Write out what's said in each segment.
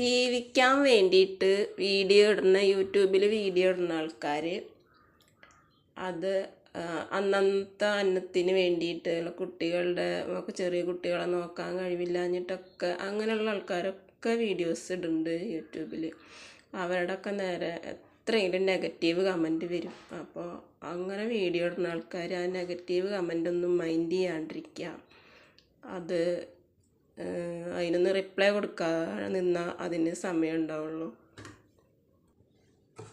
ജീവിക്കാൻ വേണ്ടിയിട്ട് വീഡിയോ ഇടുന്ന യൂട്യൂബിൽ വീഡിയോ ഇടുന്ന ആൾക്കാർ അത് അന്നത്തെ അന്നത്തിന് വേണ്ടിയിട്ട് കുട്ടികളുടെ ഒക്കെ ചെറിയ കുട്ടികളെ നോക്കാൻ കഴിവില്ലാഞ്ഞിട്ടൊക്കെ അങ്ങനെയുള്ള ആൾക്കാരൊക്കെ വീഡിയോസ് ഇടുന്നുണ്ട് യൂട്യൂബിൽ അവരുടെയൊക്കെ നേരെ എത്രയെങ്കിലും നെഗറ്റീവ് കമന്റ് വരും. അപ്പോൾ അങ്ങനെ വീഡിയോ ഇടുന്ന ആൾക്കാർ ആ നെഗറ്റീവ് കമന്റ് ഒന്നും മൈൻഡ് ചെയ്യാണ്ടിരിക്കുക. അത് അതിനൊന്ന് റിപ്ലൈ കൊടുക്കാതെ നിന്നാൽ അതിന് സമയം ഉണ്ടാവുള്ളൂ.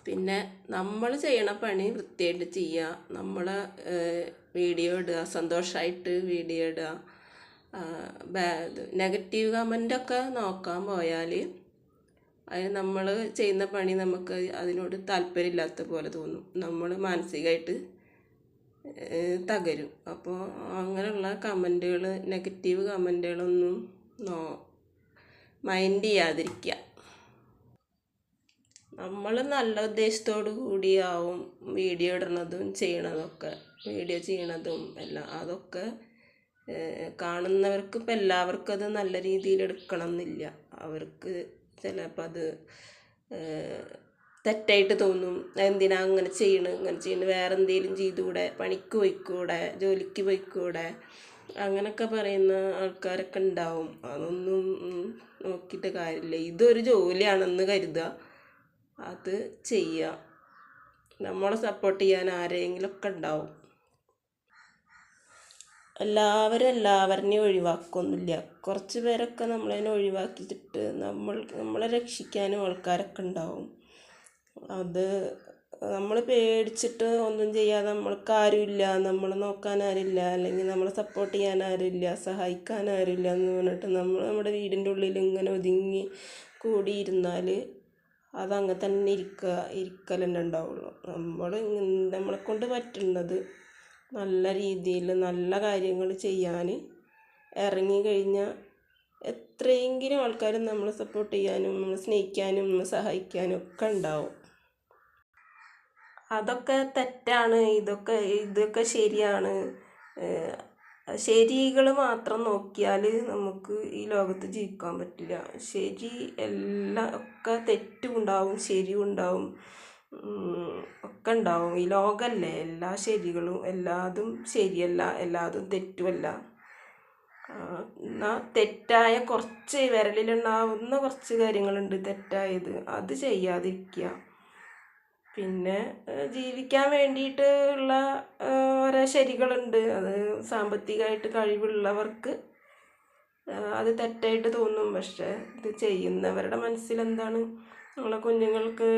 പിന്നെ നമ്മൾ ചെയ്യണ പണി വൃത്തിയായിട്ട് ചെയ്യുക നമ്മൾ വീഡിയോ ഇടുക സന്തോഷമായിട്ട് വീഡിയോ ഇടുക. നെഗറ്റീവ് കമന്റൊക്കെ നോക്കാൻ പോയാൽ അതിന് നമ്മൾ ചെയ്യുന്ന പണി നമുക്ക് അതിനോട് താല്പര്യമില്ലാത്ത പോലെ തോന്നും. നമ്മൾ മാനസികമായിട്ട് തകരും. അപ്പോൾ അങ്ങനെയുള്ള കമന്റുകൾ നെഗറ്റീവ് കമന്റുകളൊന്നും നോ മൈൻഡ് ചെയ്യാതിരിക്കുക നമ്മൾ നല്ല ഉദ്ദേശത്തോടു കൂടിയാവും വീഡിയോ ഇടുന്നതും ചെയ്യണതൊക്കെ വീഡിയോ ചെയ്യണതും എല്ലാം അതൊക്കെ കാണുന്നവർക്ക് ഇപ്പം എല്ലാവർക്കും അത് നല്ല രീതിയിൽ എടുക്കണം എന്നില്ല അവർക്ക് ചിലപ്പോൾ അത് തെറ്റായിട്ട് തോന്നും. എന്തിനാ അങ്ങനെ ചെയ്യണ്? ഇങ്ങനെ ചെയ്യണ്. വേറെ എന്തെങ്കിലും ചെയ്തുകൂടെ? പണിക്ക് പോയിക്കൂടെ? ജോലിക്ക് പോയിക്കൂടെ? അങ്ങനെയൊക്കെ പറയുന്ന ആൾക്കാരൊക്കെ ഉണ്ടാവും. അതൊന്നും നോക്കിയിട്ട് കാര്യമില്ല. ഇതൊരു ജോലിയാണെന്ന് കരുതുക. അത് ചെയ്യുക. നമ്മളെ സപ്പോർട്ട് ചെയ്യാൻ ആരെങ്കിലും ഒക്കെ ഉണ്ടാവും. എല്ലാവരും എല്ലാവരെയും ഒഴിവാക്കൊന്നുമില്ല. കുറച്ച് പേരൊക്കെ നമ്മളതിനെ ഒഴിവാക്കിയിട്ട് നമ്മൾ നമ്മളെ രക്ഷിക്കാനും ആൾക്കാരൊക്കെ ഉണ്ടാവും. അത് നമ്മൾ പേടിച്ചിട്ട് ഒന്നും ചെയ്യാതെ നമ്മൾക്ക് ആരുമില്ല നമ്മൾ നോക്കാൻ ആരില്ല. അല്ലെങ്കിൽ നമ്മളെ സപ്പോർട്ട് ചെയ്യാൻ ആരുമില്ല സഹായിക്കാൻ ആരുമില്ല എന്ന് പറഞ്ഞിട്ട് നമ്മൾ നമ്മുടെ വീടിന്റെ ഉള്ളിൽ ഇങ്ങനെ ഒതുങ്ങി കൂടിയിരുന്നാൽ അതങ്ങനെ തന്നെ ഇരിക്കുക ഇരിക്കൽ തന്നെ ഉണ്ടാവുള്ളൂ. നമ്മൾ നമ്മളെ കൊണ്ട് പറ്റുന്നത് നല്ല രീതിയിൽ നല്ല കാര്യങ്ങൾ ചെയ്യാൻ ഇറങ്ങി ഇറങ്ങിക്കഴിഞ്ഞാൽ എത്രയെങ്കിലും ആൾക്കാർ നമ്മളെ സപ്പോർട്ട് ചെയ്യാനും നമ്മളെ സ്നേഹിക്കാനും സഹായിക്കാനും ഒക്കെ ഉണ്ടാവും. അതൊക്കെ തെറ്റാണ്. ഇതൊക്കെ ഇതൊക്കെ ശരിയാണ്. ശരികൾ മാത്രം നോക്കിയാൽ നമുക്ക് ഈ ലോകത്ത് ജീവിക്കാൻ പറ്റില്ല. ശരി എല്ലാം ഒക്കെ തെറ്റും ഉണ്ടാവും ശരിയും ഉണ്ടാവും. ഒക്കെ ഉണ്ടാവും. ഈ ലോകമല്ലേ. എല്ലാ ശരികളും എല്ലാതും ശരിയല്ല എല്ലാതും തെറ്റുമല്ല. എന്നാൽ തെറ്റായ കുറച്ച് വിരലിലുണ്ടാവുന്ന കുറച്ച് കാര്യങ്ങളുണ്ട് തെറ്റായത്. അത് ചെയ്യാതിരിക്കുക. പിന്നെ ജീവിക്കാൻ വേണ്ടിയിട്ട് ഉള്ള ഓരോ ശരികളുണ്ട്. അത് സാമ്പത്തികമായിട്ട് കഴിവുള്ളവർക്ക് അത് തെറ്റായിട്ട് തോന്നും. പക്ഷേ ഇത് ചെയ്യുന്നവരുടെ മനസ്സിലെന്താണ്? നമ്മളെ കുഞ്ഞുങ്ങൾക്ക്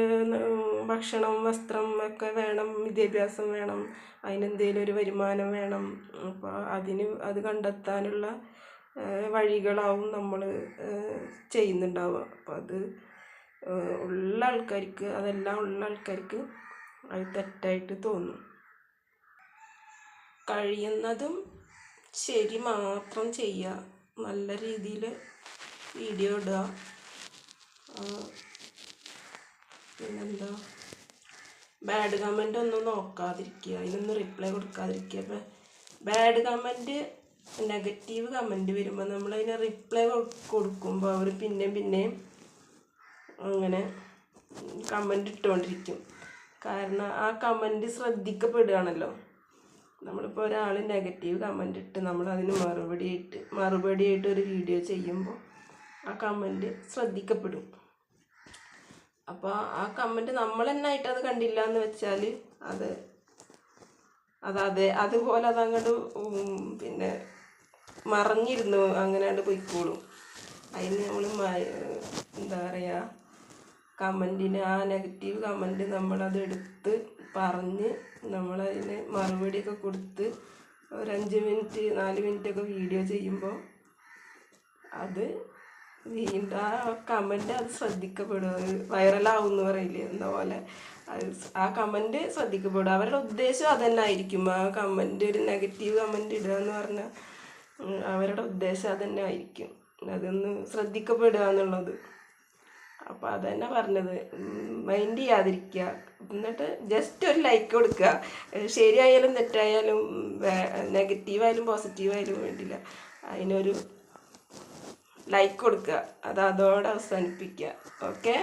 ഭക്ഷണം വസ്ത്രം ഒക്കെ വേണം വിദ്യാഭ്യാസം വേണം അതിനെന്തെങ്കിലും ഒരു വരുമാനം വേണം. അപ്പോൾ അതിന് അത് കണ്ടെത്താനുള്ള വഴികളാവും നമ്മൾ ചെയ്യുന്നുണ്ടാവുക. അപ്പോൾ അത് ഉള്ള ആൾക്കാർക്ക് അതെല്ലാം ഉള്ള ആൾക്കാർക്ക് അത് തെറ്റായിട്ട് തോന്നും. കഴിയുന്നതും ശരി മാത്രം ചെയ്യുക. നല്ല രീതിയിൽ വീഡിയോ ഇടുക. പിന്നെന്താ? ബാഡ് കമന്റ് ഒന്നും നോക്കാതിരിക്കുക. അതിനൊന്നും റിപ്ലൈ കൊടുക്കാതിരിക്കുക. ഇപ്പം ബാഡ് കമന്റ് നെഗറ്റീവ് കമന്റ് വരുമ്പോൾ നമ്മളതിന് റിപ്ലൈ കൊടുക്കുമ്പോൾ അവർ പിന്നെയും പിന്നെയും അങ്ങനെ കമന്റ് ഇട്ടുകൊണ്ടിരിക്കും കാരണം ആ കമന്റ് ശ്രദ്ധിക്കപ്പെടുകയാണല്ലോ. നമ്മളിപ്പോൾ ഒരാൾ നെഗറ്റീവ് കമന്റ് ഇട്ട് നമ്മൾ അതിന് മറുപടി ആയിട്ട് മറുപടി ആയിട്ട് ഒരു വീഡിയോ ചെയ്യുമ്പോൾ ആ കമന്റ് ശ്രദ്ധിക്കപ്പെടും. അപ്പോൾ ആ കമന്റ് നമ്മൾ തന്നെ ആയിട്ട് അത് കണ്ടില്ല എന്ന് വെച്ചാൽ അത് അത് അതെ അതുപോലെ അതങ്ങോട്ട് പിന്നെ മറിഞ്ഞിരുന്നു അങ്ങനെ അങ്ങോട്ട് പോയിക്കോളും. അതിന് നമ്മൾ എന്താ പറയുക കമന്റിന് ആ നെഗറ്റീവ് കമന്റ് നമ്മളത് എടുത്ത് പറഞ്ഞ് നമ്മളതിന് മറുപടിയൊക്കെ കൊടുത്ത് ഒരഞ്ച് മിനിറ്റ് നാല് മിനിറ്റൊക്കെ വീഡിയോ ചെയ്യുമ്പോൾ അത് വീണ്ടും ആ കമന്റ് അത് ശ്രദ്ധിക്കപ്പെടും. വൈറലാവും എന്ന് പറയില്ലേ? എന്ന പോലെ? ആ കമന്റ് ശ്രദ്ധിക്കപ്പെടും. അവരുടെ ഉദ്ദേശം അതന്നെ ആയിരിക്കും ആ കമന്റ് ഒരു നെഗറ്റീവ് കമന്റ് ഇടുക എന്ന് പറഞ്ഞാൽ അവരുടെ ഉദ്ദേശം അതന്നെ ആയിരിക്കും അതൊന്ന് ശ്രദ്ധിക്കപ്പെടുക എന്നുള്ളത്. അപ്പോൾ അതന്നെ പറഞ്ഞത്. മൈൻഡ് ചെയ്യാതിരിക്കുക എന്നിട്ട് ജസ്റ്റ് ഒരു ലൈക്ക് കൊടുക്കുക ശരിയായാലും തെറ്റായാലും നെഗറ്റീവായാലും പോസിറ്റീവായാലും വേണ്ടില്ല. അതിനൊരു ലൈക്ക് കൊടുക്കുക അത് അതോടെ അവസാനിപ്പിക്കുക ഓക്കെ